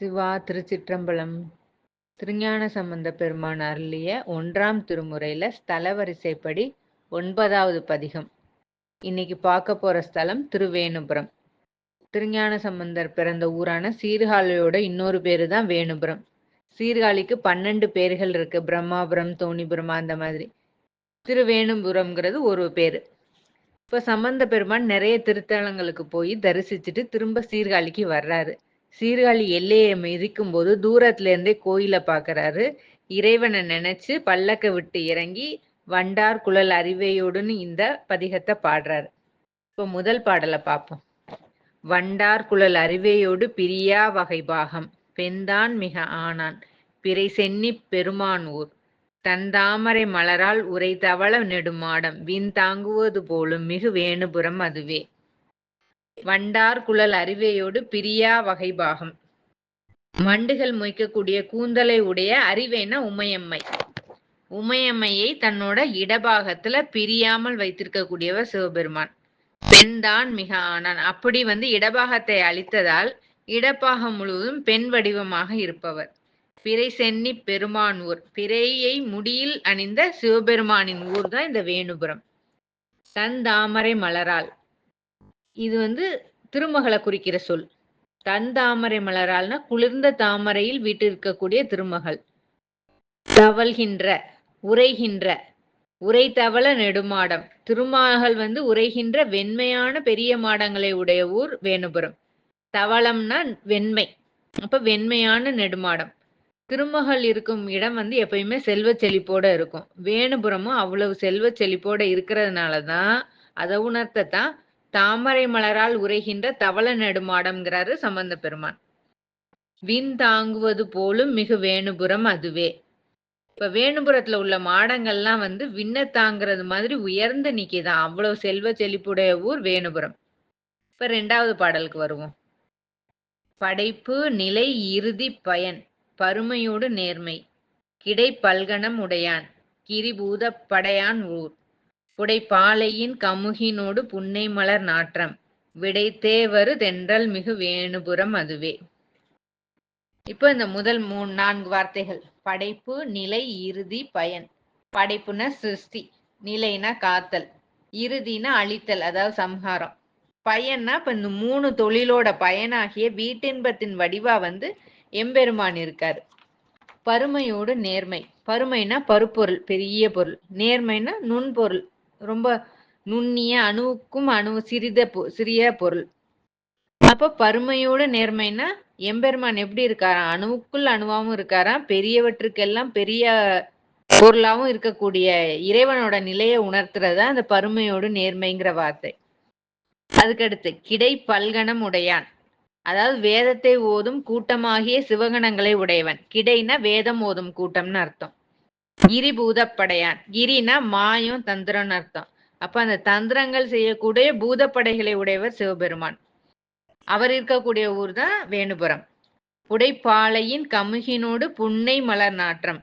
சிவா திருச்சிற்றம்பலம் திருஞான சம்பந்த பெருமான் அருளிய ஒன்றாம் திருமுறையில ஸ்தல வரிசைப்படி ஒன்பதாவது பதிகம். இன்னைக்கு பார்க்க போற ஸ்தலம் திருவேணுபுரம். திருஞான சம்பந்தர் பிறந்த ஊரான சீர்காழியோட இன்னொரு பேரு தான் வேணுபுரம். சீர்காழிக்கு பன்னெண்டு பேர்கள் இருக்கு. பிரம்மாபுரம் தோணிபுரம் அந்த மாதிரி. திருவேணுபுரம்ங்கிறது ஒரு பேரு. இப்ப சம்பந்த பெருமான் நிறைய திருத்தலங்களுக்கு போய் தரிசிச்சுட்டு திரும்ப சீர்காழிக்கு வர்றாரு. சீர்காழி எல்லையை மிதிக்கும் போது தூரத்துல இருந்தே கோயிலை பாக்குறாரு. இறைவனை நினைச்சு பல்லக்க விட்டு இறங்கி வண்டார் குழல் அறிவையோடுன்னு இந்த பதிகத்தை பாடுறாரு. இப்போ முதல் பாடலை பார்ப்போம் வண்டார் குழல் அறிவையோடு பிரியா வகை பாகம். பெண்தான் மிக ஆனான் பிறை சென்னி பெருமான் ஊர். தந்தாமரை மலரால் உரை தவள நெடுமாடம். வீண் தாங்குவது போலும் மிகு வேணுபுரம் அதுவே. வண்டார் குழல் அறிவையோடு பிரியா வகை பாகம் வண்டுகள் மொய்க்கக்கூடிய கூந்தலை உடைய அறிவேன உமையம்மை. உமையம்மையை தன்னோட இடபாகத்துல பிரியாமல் வைத்திருக்கக்கூடியவர் சிவபெருமான். பெண்தான் மிக ஆனான் அப்படி வந்து இடபாகத்தை அளித்ததால் இடப்பாகம் முழுவதும் பெண் வடிவமாக இருப்பவர். பிறை சென்னி பெருமான் ஊர் பிறையை முடியில் அணிந்த சிவபெருமானின் ஊர் தான் இந்த வேணுபுரம். தன் தாமரை மலரால். இது வந்து திருமகளை குறிக்கிற சொல். தன் தாமரை மலரால்னா குளிர்ந்த தாமரையில் வீட்டிருக்கக்கூடிய திருமகள். தவழ்கின்ற உரைகின்ற உரை தவள நெடுமாடம். திருமகள் வந்து உரைகின்ற வெண்மையான பெரிய மாடங்களை உடைய ஊர் வேணுபுரம். தவளம்னா வெண்மை. அப்ப வெண்மையான நெடுமாடம். திருமகள் இருக்கும் இடம் வந்து எப்பயுமே செல்வ செழிப்போட இருக்கும். வேணுபுரமும் அவ்வளவு செல்வ செழிப்போட இருக்கிறதுனாலதான் அதை உணர்த்தத்தான் தாமரை மலரால் உரைகின்ற தவள நெடுமாடம்ங்கிறாரு சம்பந்த பெருமான். விண் தாங்குவது போலும் மிகு வேணுபுரம் அதுவே. இப்ப வேணுபுரத்துல உள்ள மாடங்கள்லாம் வந்து விண்ண தாங்கிறது மாதிரி உயர்ந்து நிக்கிதான் அவ்வளவு செல்வ செழிப்புடைய ஊர் வேணுபுரம். இப்ப ரெண்டாவது பாடலுக்கு வருவோம். படைப்பு நிலை இறுதி பயன். பருமையோடு நேர்மை. கிடை பல்கணம் உடையான். கிரிபூத படையான் ஊர். புடைப்பாலையின் கமுகினோடு புன்னை மலர் நாற்றம். விடைத்தேவரு தென்றல் மிகு வேணுபுறம் அதுவே. இப்போ இந்த முதல் மூணு நான்கு வார்த்தைகள். படைப்பு நிலை இறுதி பயன். படைப்புனா சிருஷ்டி. நிலைனா காத்தல். இறுதினா அழித்தல் அதாவது சம்ஹாரம். பயன்னா இப்ப இந்த மூணு தொழிலோட பயனாகிய வீட்டின்பத்தின் வடிவா வந்து எம்பெருமான் இருக்காரு. பருமையோடு நேர்மை. பருமைனா பருப்பொருள் பெரிய பொருள். நேர்மைனா நுண்பொருள். ரொம்ப நுண்ணிய அணுவுக்கும் அணு சிறித சிறிய பொருள். அப்ப பருமையோட நேர்மைனா எம்பெருமான் எப்படி இருக்காராம் அணுவுக்குள் அணுவாவும் இருக்காராம் பெரியவற்றுக்கெல்லாம் பெரிய பொருளாவும் இருக்கக்கூடிய இறைவனோட நிலையை உணர்த்துறதா அந்த பருமையோடு நேர்மைங்கிற வார்த்தை. அதுக்கடுத்து கிடை பல்கணம் உடையான். அதாவது வேதத்தை ஓதும் கூட்டமாகிய சிவகணங்களை உடையவன். கிடைனா வேதம் ஓதும் கூட்டம்னு அர்த்தம். கிரி பூதப்படையான் கிரினா மாயம் தந்திரம்னு அர்த்தம். அப்ப அந்த தந்திரங்கள் செய்யக்கூடிய பூதப்படைகளை உடையவர் சிவபெருமான். அவர் இருக்கக்கூடிய ஊர் தான் வேணுபுரம். புடைப்பாலையின் கமுகினோடு புன்னை மலர் நாற்றம்.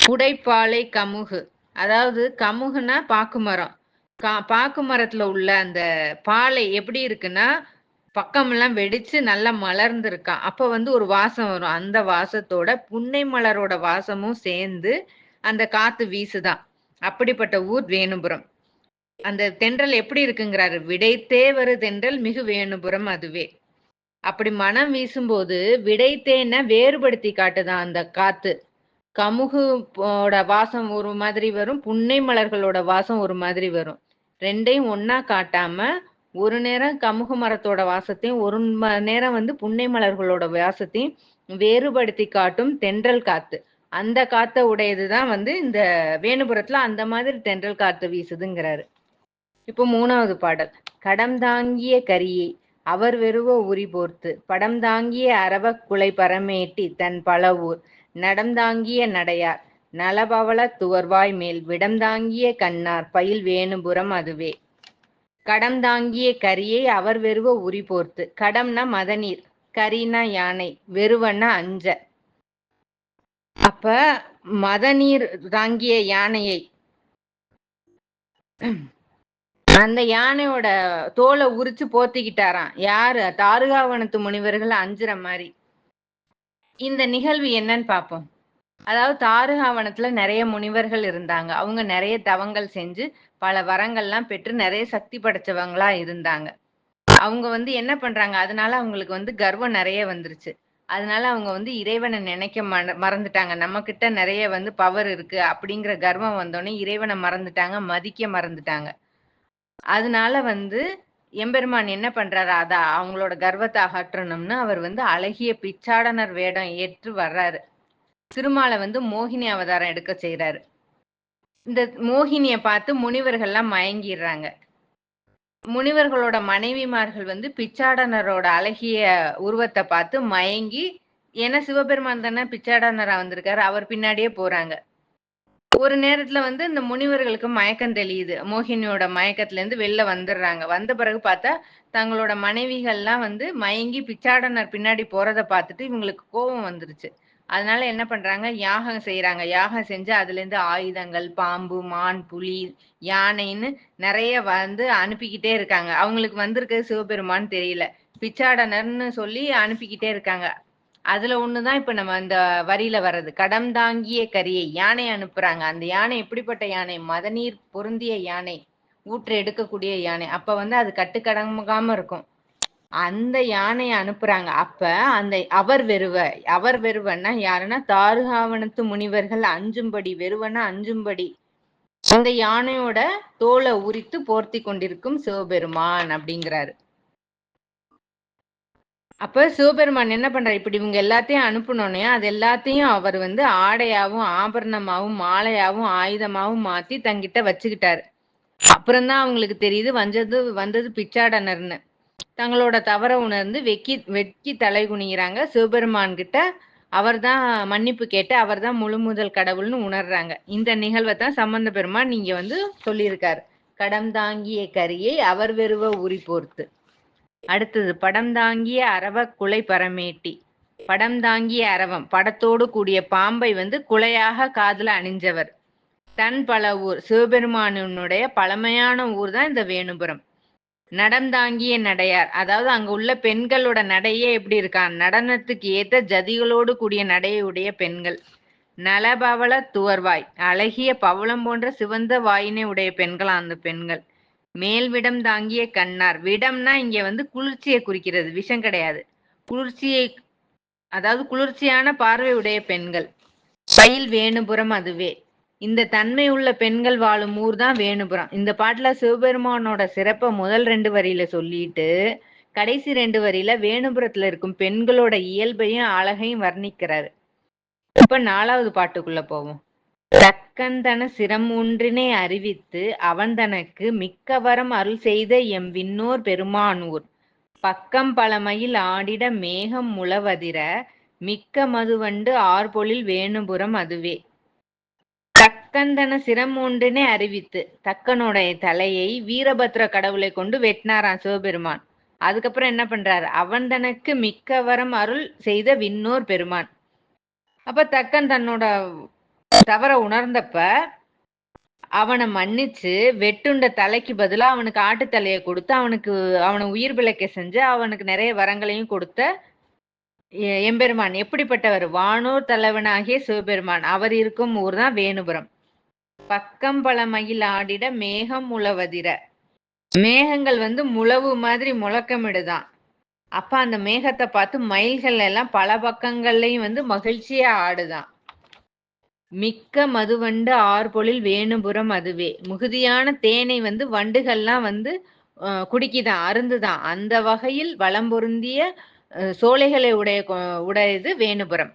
புடைப்பாலை கமுகு. அதாவது கமுகுனா பாக்கு மரம் கா பாக்கு மரத்துல உள்ள அந்த பாலை எப்படி இருக்குன்னா பக்கமெல்லாம் வெடிச்சு நல்லா மலர்ந்து இருக்கான் அப்ப வந்து ஒரு வாசம் வரும். அந்த வாசத்தோட புன்னை மலரோட வாசமும் சேர்ந்து அந்த காத்து வீசுதான் அப்படிப்பட்ட ஊர் வேணுபுரம். அந்த தென்றல் எப்படி இருக்குங்கிறாரு. விடைத்தேவரு தென்றல் மிகு வேணுபுரம் அதுவே. அப்படி மனம் வீசும்போது விடைத்தேன்னா வேறுபடுத்தி காட்டுதான் அந்த காத்து. கமுகுவோட வாசம் ஒரு மாதிரி வரும். புன்னை மலர்களோட வாசம் ஒரு மாதிரி வரும். ரெண்டையும் ஒன்னா காட்டாம ஒரு நேரம் கமுக மரத்தோட வாசத்தையும் ஒரு நேரம் வந்து புன்னை மலர்களோட வாசத்தையும் வேறுபடுத்தி காட்டும் தென்றல் காத்து. அந்த காத்த உடையதுதான் வந்து இந்த வேணுபுரத்துல அந்த மாதிரி தென்றல் காத்து வீசுதுங்கிறாரு. இப்போ மூணாவது பாடல். கடம் தாங்கிய கரியை அவர் வெறுவ உரி போர்த்து. படம் தாங்கிய அரவ குலை பரமேட்டி தன் பலவூர் நடம் தாங்கிய நடையார் நலபவள துவர்வாய் மேல். விடம் தாங்கிய கண்ணார் பயில் வேணுபுரம் அதுவே. கடம் தாங்கிய கரியை அவர் வெறுவ உரி போர்த்து. கடம்னா மதநீர் கரினா யானை வெறுவன்னா அஞ்ச. அப்ப மத நீர் தாங்கிய யானையை அந்த யானையோட தோலை உரிச்சு போத்திக்கிட்டாராம் யாரு? தாருகாவனத்து முனிவர்கள் அஞ்சுற மாதிரி. இந்த நிகழ்வு என்னன்னு பார்ப்போம் அதாவது தாருகாவனத்துல நிறைய முனிவர்கள் இருந்தாங்க. அவங்க நிறைய தவங்கள் செஞ்சு பல வரங்கள்லாம் பெற்று நிறைய சக்தி படைச்சவங்களா இருந்தாங்க. அவங்க வந்து என்ன பண்றாங்க? அதனால அவங்களுக்கு வந்து கர்வம் நிறைய வந்துருச்சு. அதனால அவங்க வந்து இறைவனை நினைக்க மற மறந்துட்டாங்க. நம்ம கிட்ட நிறைய வந்து பவர் இருக்கு அப்படிங்கிற கர்வம் வந்தோடனே இறைவனை மறந்துட்டாங்க மதிக்க மறந்துட்டாங்க. அதனால வந்து எம்பெருமான் என்ன பண்றாரு? அதா அவங்களோட கர்வத்தை அகற்றணும்னு அவர் வந்து அழகிய பிச்சாடனர் வேடம் ஏற்று வர்றாரு. திருமாலை வந்து மோகினி அவதாரம் எடுக்க செய்யறாரு இந்த மோகினியை பார்த்து முனிவர்கள்லாம் மயங்கிடுறாங்க. முனிவர்களோட மனைவிமார்கள் வந்து பிச்சாடனரோட அழகிய உருவத்தை பார்த்து மயங்கி ஏன்னா சிவபெருமான் தானே பிச்சாடனரா வந்திருக்காரு அவர் பின்னாடியே போறாங்க. ஒரு நேரத்துல வந்து இந்த முனிவர்களுக்கு மயக்கம் தெளியுது. மோகினியோட மயக்கத்துல இருந்து வெளில வந்துடுறாங்க. வந்த பிறகு பார்த்தா தங்களோட மனைவிகள்லாம் வந்து மயங்கி பிச்சாடனர் பின்னாடி போறத பார்த்துட்டு இவங்களுக்கு கோபம் வந்துருச்சு. அதனால என்ன பண்றாங்க? யாகம் செய்யறாங்க யாகம் செஞ்சு அதுல இருந்து ஆயுதங்கள் பாம்பு மான் புலி யானைன்னு நிறைய வந்து அனுப்பிக்கிட்டே இருக்காங்க. அவங்களுக்கு வந்திருக்கிறது சிவபெருமான்னு தெரியல. பிச்சாடனர்னு சொல்லி அனுப்பிக்கிட்டே இருக்காங்க. அதுல ஒண்ணுதான் இப்ப நம்ம அந்த வரியில வர்றது. கடம் தாங்கிய கரியை யானை அனுப்புறாங்க. அந்த யானை எப்படிப்பட்ட யானை? மதநீர் பொருந்திய யானை ஊற்று எடுக்கக்கூடிய யானை. அப்ப வந்து அது கட்டுக்கடங்காம இருக்கும். அந்த யானையை அனுப்புறாங்க. அப்ப அந்த அவர் வெறுவ அவர் வெறுவன்னா யாருன்னா தாருகாவனத்து முனிவர்கள் அஞ்சும்படி வெறுவனா அஞ்சும்படி. அந்த யானையோட தோலை உரித்து போர்த்தி கொண்டிருக்கும் சிவபெருமான் அப்படிங்கிறாரு. அப்ப சிவபெருமான் என்ன பண்றாரு? இப்படி இவங்க எல்லாத்தையும் அனுப்பணும்னே அது எல்லாத்தையும் அவர் வந்து ஆடையாவும் ஆபரணமாவும் மாலையாவும் ஆயுதமாவும் மாத்தி தங்கிட்ட வச்சுக்கிட்டாரு. அப்புறம்தான் அவங்களுக்கு தெரியுது வந்தது வந்தது பிச்சாடனர்னு. தங்களோட தவற உணர்ந்து வெக்கி வெட்கி தலை குனிகிறாங்க. சிவபெருமான் கிட்ட அவர் தான் மன்னிப்பு கேட்டு அவர் தான் முழு முதல் கடவுள்னு உணர்றாங்க. இந்த நிகழ்வை தான் சம்பந்த பெருமான் நீங்க வந்து சொல்லியிருக்காரு. கடம் தாங்கிய கரியை அவர் வெறுவ உரி போர்த்து. அடுத்தது படம் தாங்கிய அரவ குலை பரமேட்டி. படம் தாங்கிய அரவம். படத்தோடு கூடிய பாம்பை வந்து குலையாக காதுல அணிஞ்சவர். தன் பல ஊர். சிவபெருமானினுடைய பழமையான ஊர் தான் இந்த வேணுபுரம். நடந்தாங்கிய நடையார். அதாவது அங்க உள்ள பெண்களோட நடையே எப்படி இருக்கான் நடனத்துக்கு ஏத்த ஜதிகளோடு கூடிய நடையுடைய பெண்கள். நலபவள துவர்வாய். அழகிய பவளம் போன்ற சிவந்த வாயினை உடைய பெண்களா அந்த பெண்கள். மேல் விடம் தாங்கிய கண்ணார். விடம்னா இங்க வந்து குளிர்ச்சியை குறிக்கிறது. விஷம் கிடையாது. குளிர்ச்சியை அதாவது குளிர்ச்சியான பார்வை உடைய பெண்கள். பயில் வேணுபுரம் அதுவே. இந்த தன்மை உள்ள பெண்கள் வாழும் ஊர் தான் வேணுபுரம். இந்த பாட்டுல சிவபெருமானோட சிறப்பை முதல் ரெண்டு வரியில சொல்லிட்டு கடைசி ரெண்டு வரியில வேணுபுரத்துல இருக்கும் பெண்களோட இயல்பையும் அழகையும் வர்ணிக்கிறாரு. இப்ப நாலாவது பாட்டுக்குள்ள போவோம். தக்கந்தன சிரம் ஒன்றினை அறிவித்து அவன் தனக்கு மிக்க வரம் அருள் செய்த எம் விண்ணோர் பெருமானூர். பக்கம் பழமையில் ஆடிட மேகம் முளவதிர மிக்க மதுவண்டு ஆர்பொழில் வேணுபுரம் அதுவே. தக்கந்தன சிரம் ஒன்றினை அறிவித்து தக்கனுடைய தலையை வீரபத்ர கடவுளை கொண்டு வெட்டினாராம் சிவபெருமான் அதுக்கப்புறம் என்ன பண்றாரு? அவன் தனக்கு மிக்க வரம் அருள் செய்த விண்ணோர் பெருமான். அப்ப தக்கன் தன்னோட தவற உணர்ந்தப்ப அவனை மன்னிச்சு வெட்டுண்ட தலைக்கு பதிலா அவனுக்கு ஆட்டு தலையை கொடுத்து அவனுக்கு அவனை உயிர் பிழைக்க செஞ்சு அவனுக்கு நிறைய வரங்களையும் கொடுத்த எ- எம்பெருமான். எப்படிப்பட்டவர்? வானூர் தலைவனாகிய சிவபெருமான். அவர் இருக்கும் ஊர் தான் வேணுபுரம். பக்கம் பல மயில் ஆடிட மேகம் முளவதிர மேகங்கள் வந்து முழவு மாதிரி முழக்கமிடுதான். அப்ப அந்த மேகத்தை பார்த்து மயில்கள் எல்லாம் பல பக்கங்கள்லயும் வந்து மகிழ்ச்சியா ஆடுதான். மிக்க மதுவண்டு ஆர்பொழில் வேணுபுரம் அதுவே. மிகுதியான தேனை வந்து வண்டுகள்லாம் வந்து அஹ், குடிக்குதான் அருந்துதான். அந்த வகையில் வளம் பொருந்திய அஹ், சோலைகளை உடைய உடையது வேணுபுரம்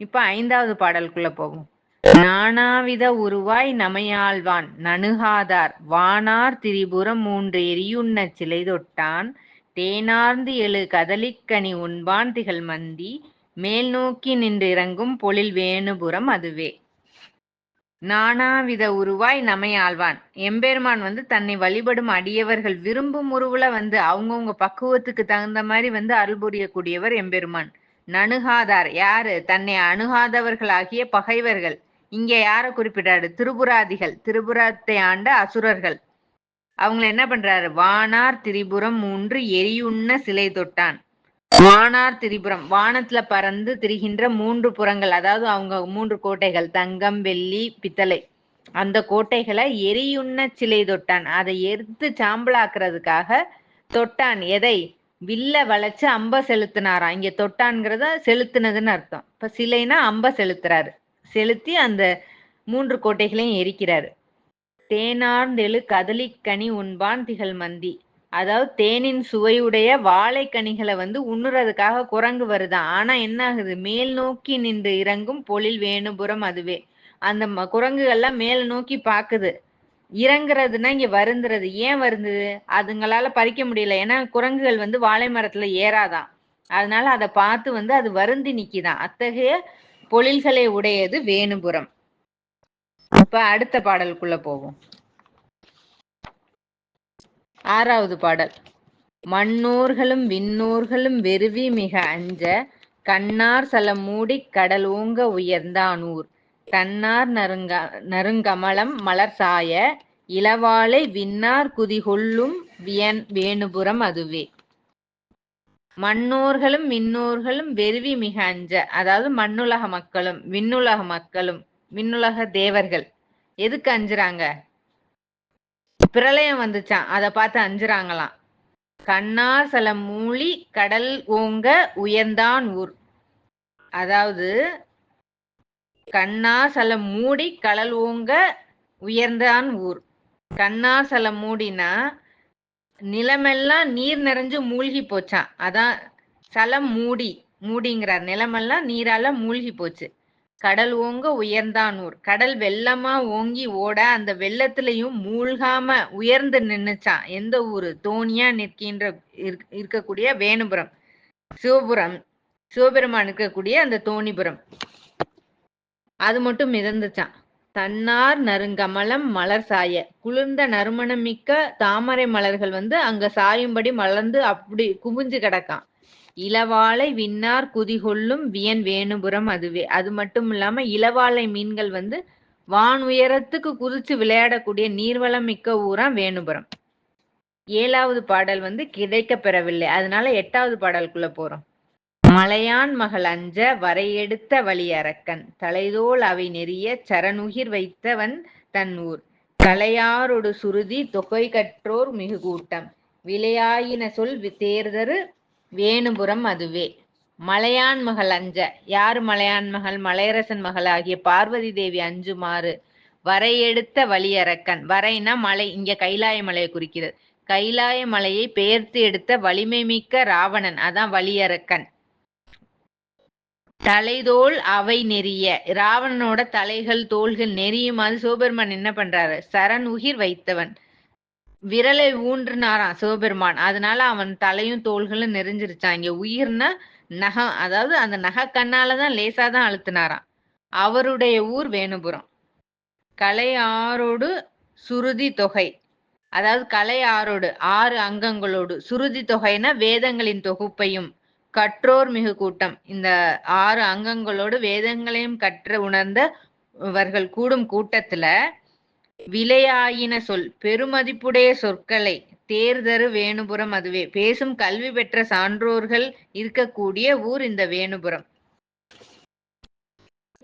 இப்ப ஐந்தாவது பாடலுக்குள்ள போகும் நானாவித உருவாய் நமையாழ்வான் நணுகாதார். வானார் திரிபுரம் மூன்று எரியுண்ணச் சிலை தொட்டான். தேனார்ந்து எழு கதலிக்கனி உண்பான் திகழ் மந்தி மேல் நோக்கி நின்றிறங்கும் பொழில் வேணுபுரம் அதுவே. நானாவித உருவாய் நமையாழ்வான் எம்பெருமான் வந்து தன்னை வழிபடும் அடியவர்கள் விரும்பும் உருவுல வந்து அவங்கவுங்க பக்குவத்துக்கு தகுந்த மாதிரி வந்து அருள் புரியக்கூடியவர் எம்பெருமான். நணுகாதார். யாரு? தன்னை அணுகாதவர்களாகிய பகைவர்கள். இங்க யார குறிப்பிட்டாரு? திரிபுராதிகள். திரிபுரத்தை ஆண்ட அசுரர்கள். அவங்கள என்ன பண்றாரு? வானார் திரிபுரம் மூன்று எரியுண்ண சிலை தொட்டான். வானார் திரிபுரம். வானத்துல பறந்து திரிகின்ற மூன்று புறங்கள் அதாவது அவங்க மூன்று கோட்டைகள் தங்கம் வெள்ளி பித்தளை. அந்த கோட்டைகளை எரியுண்ண சிலை தொட்டான். அதை எரித்து சாம்பலாக்குறதுக்காக தொட்டான். எதை? வில்ல வளைச்சு அம்ப செலுத்தினாராம். இங்க தொட்டான்ங்கிறத செலுத்தினதுன்னு அர்த்தம். இப்ப சிலைனா அம்ப செலுத்துறாரு. செலுத்தி அந்த மூன்று கோட்டைகளையும் எரிக்கிறார். தேனார்ந்தெழு கதலிக்கனி உண்பான் திகழ் மந்தி. அதாவது தேனின் சுவையுடைய வாழைக்கனிகளை வந்து உண்ணுறதுக்காக குரங்கு வருதான் ஆனா என்ன ஆகுது மேல் நோக்கி நின்று இறங்கும் பொழில் வேணுபுறம் அதுவே. அந்த ம- குரங்குகள்லாம் மேல் நோக்கி பாக்குது. இறங்குறதுன்னா இங்க வருந்துறது. ஏன் வருந்தது? அதுங்களால பறிக்க முடியல. ஏன்னா குரங்குகள் வந்து வாழை மரத்துல ஏறாதான் அதனால அதை பார்த்து வந்து அது வருந்தி நிக்கிதான் அத்தகைய பொழில்களை உடையது வேணுபுரம் இப்ப அடுத்த பாடலுக்குள்ள போவோம். ஆறாவது பாடல். மண்ணோர்களும் விண்ணோர்களும் வெறுவி மிக அஞ்ச கண்ணார் சலம் மூடி கடல் ஓங்க உயர்ந்தானூர். தன்னார் நறுங்க நறுங்கமலம் மலர் சாய இளவாளை விண்ணார் குதிகொள்ளும் வியன் வேணுபுரம் அதுவே. மண்ணோர்களும் விண்ணோர்களும் வெறுவி மிக அஞ்ச. அதாவது மண்ணுலக மக்களும் விண்ணுலக மக்களும் விண்ணுலக தேவர்கள். எதுக்கு அஞ்சுறாங்க? பிரளயம் வந்துச்சான் அதை பார்த்து அஞ்சுறாங்களாம். கண்ணார் மூழி கடல் ஓங்க உயர்ந்தான் ஊர். அதாவது கண்ணா மூடி கடல் ஓங்க உயர்ந்தான் ஊர். கண்ணா மூடினா நிலமெல்லாம் நீர் நிறைஞ்சு மூழ்கி போச்சான் அதான் சலம் மூடி மூடிங்கிறார். நிலமெல்லாம் நீரால மூழ்கி போச்சு. கடல் ஓங்க உயர்ந்தானூர். கடல் வெள்ளமா ஓங்கி ஓட அந்த வெள்ளத்திலையும் மூழ்காம உயர்ந்து நின்னுச்சான் எந்த ஊரு? தோணியா நிற்கின்ற இருக்கக்கூடிய வேணுபுரம். சிவபுரம் சிவபெருமான் இருக்கக்கூடிய அந்த தோணிபுரம். அது மட்டும் மிதந்துச்சான் தன்னார் நறுங்கமலம் மலர் சாய. குளிர்ந்த நறுமணம் மிக்க தாமரை மலர்கள் வந்து அங்க சாயும்படி மலர்ந்து அப்படி குவிஞ்சு கிடக்கான் இளவாளை விண்ணார் குதிகொள்ளும் வியன் வேணுபுரம் அதுவே. அது மட்டும் இல்லாம இளவாளை மீன்கள் வந்து வான் உயரத்துக்கு குதிச்சு விளையாடக்கூடிய நீர்வளம் மிக்க ஊராம் வேணுபுரம். ஏழாவது பாடல் வந்து கிடைக்கப் பெறவில்லை அதனால எட்டாவது பாடலுக்குள்ள போறோம். மலையான் மகள் அஞ்ச வரையெடுத்த வழி அரக்கன் தலைதோல் அவை நெறிய சரணுகிர் வைத்தவன் தன் ஊர். கலையாரொடு சுருதி தொகை கற்றோர் மிகு கூட்டம். விளையாயின சொல் வி- தேர்தரு வேணுபுரம் அதுவே. மலையான் மகள் அஞ்ச யார் மலையான் மகள்? மலையரசன் மகள் ஆகிய பார்வதி தேவி அஞ்சுமாறு வரையெடுத்த வழியரக்கன். வரைனா மலை இங்க கைலாய மலையை குறிக்கிறது. கைலாய மலையை பெயர்த்து எடுத்த வலிமை மிக்க ராவணன் அதான் வலியரக்கன் தலைதோல் அவை நெறிய. ராவணனோட தலைகள் தோள்கள் நெறியுமாறு சிவபெருமான் என்ன பண்றாரு? சரண் உயிர் வைத்தவன். விரலை ஊன்றுனாராம் சிவபெருமான். அதனால அவன் தலையும் தோள்களும் நெறிஞ்சிருச்சான் இங்க உயிர்னா நகம் அதாவது அந்த நகை கண்ணாலதான் லேசாதான் அழுத்தினாராம். அவருடைய ஊர் வேணுபுரம். கலை ஆரோடு சுருதி தொகை. அதாவது கலை ஆரோடு ஆறு அங்கங்களோடு. சுருதி தொகைனா வேதங்களின் தொகுப்பையும் கற்றோர் மிகு கூட்டம். இந்த ஆறு அங்கங்களோடு வேதங்களையும் கற்று உணர்ந்தவர்கள் கூடும் கூட்டத்துல விலையாயின சொல் பெருமதிப்புடைய சொற்களை தேர்தரு வேணுபுரம் அதுவே. பேசும் கல்வி பெற்ற சான்றோர்கள் இருக்கக்கூடிய ஊர் இந்த வேணுபுரம்.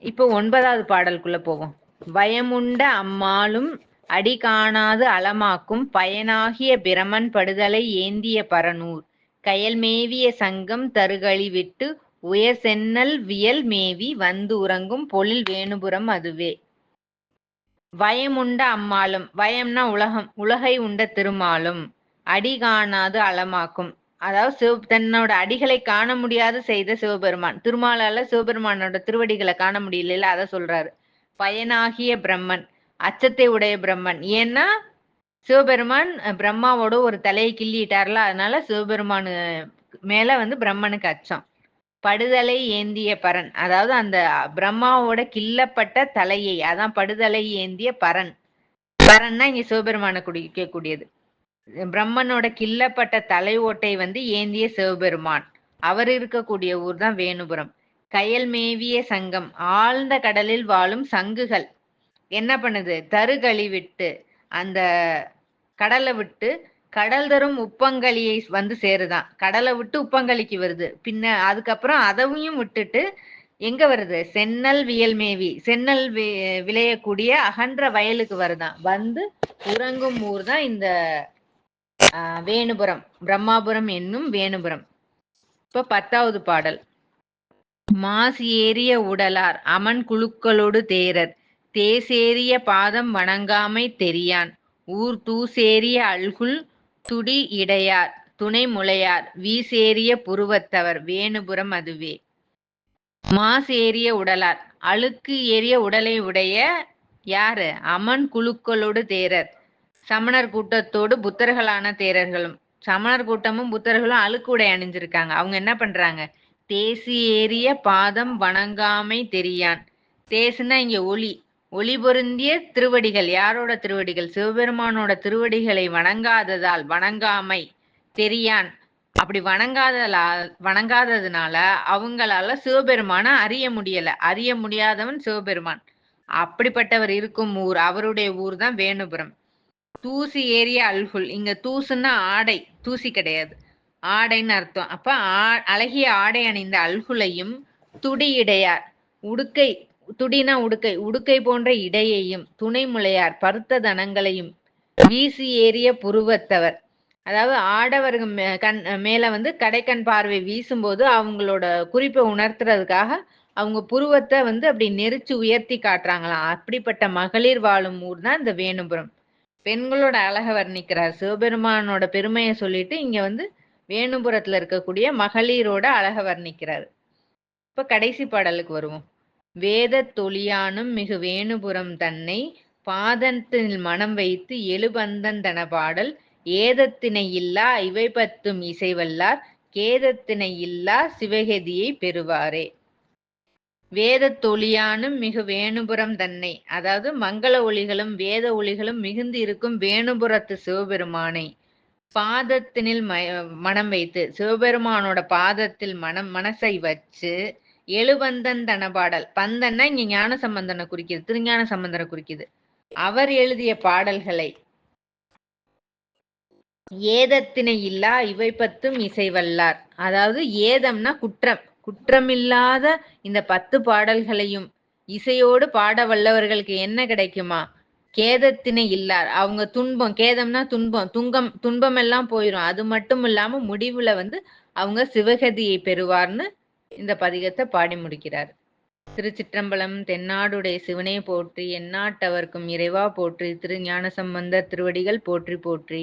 இப்போ ஒன்பதாவது பாடலுக்குள்ள போவோம். பயமுண்ட அம்மாளும் அடி காணாது அளமாக்கும் பயனாகிய பிரமன் படுதலை ஏந்திய பரநூர் கயல் மேவிய சங்கம் தருகளி விட்டு உயர் சென்னல் வியல் மேவி வந்து உறங்கும் பொழில் வேணுபுரம் அதுவே. வயமுண்ட அம்மாளும் வயம்னா உலகம் உலகை உண்ட திருமாலும் அடி காணாது அளமாக்கும் அதாவது சிவ தன்னோட அடிகளை காண முடியாது செய்த சிவபெருமான். திருமாலால சிவபெருமானோட திருவடிகளை காண முடியல அதை சொல்றாரு. பயனாகிய பிரம்மன் அச்சத்தை உடைய பிரம்மன். ஏன்னா சிவபெருமான் பிரம்மாவோட ஒரு தலையை கிள்ளிட்டார்ல அதனால சிவபெருமானு மேல வந்து பிரம்மனுக்கு அச்சம். படுதலை ஏந்திய பரன் அதாவது அந்த பிரம்மாவோட கிள்ளப்பட்ட தலையை அதான் படுதலை ஏந்திய பரன். பரன்னா இங்க சிவபெருமான குடிக்கக்கூடியது. பிரம்மனோட கிள்ளப்பட்ட தலை ஓட்டை வந்து ஏந்திய சிவபெருமான். அவர் இருக்கக்கூடிய ஊர் தான் வேணுபுரம். கயல் மேவிய சங்கம் ஆழ்ந்த கடலில் வாழும் சங்குகள். என்ன பண்ணுது? தருகழி விட்டு அந்த கடலை விட்டு கடல் தரும் உப்பங்களியை வந்து சேருதான். கடலை விட்டு உப்பங்களிக்கு வருது. பின்ன அதுக்கப்புறம் அதையும் விட்டுட்டு எங்க வருது? சென்னல் வியல்மேவி சென்னல் வி- விளையக்கூடிய அகன்ற வயலுக்கு வருதான். வந்து உறங்கும் ஊர் தான் இந்த வேணுபுரம். பிரம்மாபுரம் என்னும் வேணுபுரம். இப்ப பத்தாவது பாடல். மாசி ஏறிய உடலார் அமன் குழுக்களோடு தேரர். தேசேறிய பாதம் வணங்காமை தெரியான். ஊர் தூசேறிய அல்குல் துடி இடையார் துணை முளையார் வீசேறிய புருவத்தவர் வேணுபுரம் அதுவே. மாசேரிய உடலார் அழுக்கு ஏறிய உடலை உடைய யாரு? அமன் குழுக்களோடு தேரர். சமணர் கூட்டத்தோடு புத்தர்களான தேரர்களும். சமணர் கூட்டமும் புத்தர்களும் அழுக்கு உடை அணிஞ்சிருக்காங்க. அவங்க என்ன பண்றாங்க? தேசி ஏறிய பாதம் வணங்காமை தெரியான். தேசுனா இங்க ஒளி. ஒளி பொருந்திய திருவடிகள் யாரோட திருவடிகள்? சிவபெருமானோட திருவடிகளை வணங்காததால் வணங்காமை தெரியான். அப்படி வணங்காதலா வணங்காததுனால அவங்களால சிவபெருமான அறிய முடியல. அறிய முடியாதவன் சிவபெருமான். அப்படிப்பட்டவர் இருக்கும் ஊர் அவருடைய ஊர் தான் வேணுபுரம். தூசி ஏறிய அல்குல். இங்க தூசுன்னா ஆடை தூசி கிடையாது. ஆடைன்னு அர்த்தம். அப்ப ஆ- அழகிய ஆடை அணிந்த அல்குலையும் துடி இடையார். உடுக்கை துடினா உடுக்கை உடுக்கை போன்ற இடையையும் துணை முளையார் பருத்த தனங்களையும் வீசி ஏறிய புருவத்தவர். அதாவது ஆடவர்கள் கண் மேல வந்து கடைக்கண் பார்வை வீசும்போது அவங்களோட குறிப்பை உணர்த்துறதுக்காக அவங்க புருவத்தை வந்து அப்படி நெரிச்சு உயர்த்தி காட்டுறாங்களாம். அப்படிப்பட்ட மகளிர் வாழும் ஊர் தான் இந்த வேணுபுரம். பெண்களோட அழகை வர்ணிக்கிறார். சிவபெருமானோட பெருமையை சொல்லிட்டு இங்க வந்து வேணுபுரத்துல இருக்கக்கூடிய மகளிரோட அழகை வர்ணிக்கிறார். இப்ப கடைசி பாடலுக்கு வருவோம். வேத தொழியானும் மிகு வேணுபுரம் தன்னை பாதத்தில் மனம் வைத்து எழுபந்தந்தன பாடல் ஏதத்தினை இல்லா இவை பத்தும் இசைவல்லார் கேதத்தினை இல்லா சிவகதியை பெறுவாரே. வேத தொழியானும் மிகு வேணுபுரம் தன்னை அதாவது மங்கள ஒளிகளும் வேத ஒளிகளும் மிகுந்து இருக்கும் வேணுபுரத்து சிவபெருமானை பாதத்தினில் மனம் வைத்து சிவபெருமானோட பாதத்தில் மனம் மனசை வச்சு எழுபந்தன் தன பாடல். பந்தன்னா இங்க ஞான சம்பந்தனை குறிக்குது திருஞான சம்பந்தனை குறிக்குது. அவர் எழுதிய பாடல்களை. ஏதத்தினை இல்லா இவை பத்தும் இசைவல்லார். அதாவது ஏதம்னா குற்றம். குற்றமில்லாத இந்த பத்து பாடல்களையும் இசையோடு பாட வல்லவர்களுக்கு என்ன கிடைக்குமா? கேதத்தினை இல்லார். அவங்க துன்பம் கேதம்னா துன்பம் துங்கம் துன்பம் எல்லாம் போயிடும் அது மட்டும் இல்லாம முடிவுல வந்து அவங்க சிவகதியை பெறுவார்னு இந்த பதிகத்தை பாடி முடிக்கிறார். திருச்சிற்றம்பலம் தென்னாடுடைய சிவனை போற்றி எந்நாட்டவர்க்கும் இறைவா போற்றி திரு ஞானசம்பந்தர் திருவடிகள் போற்றி போற்றி.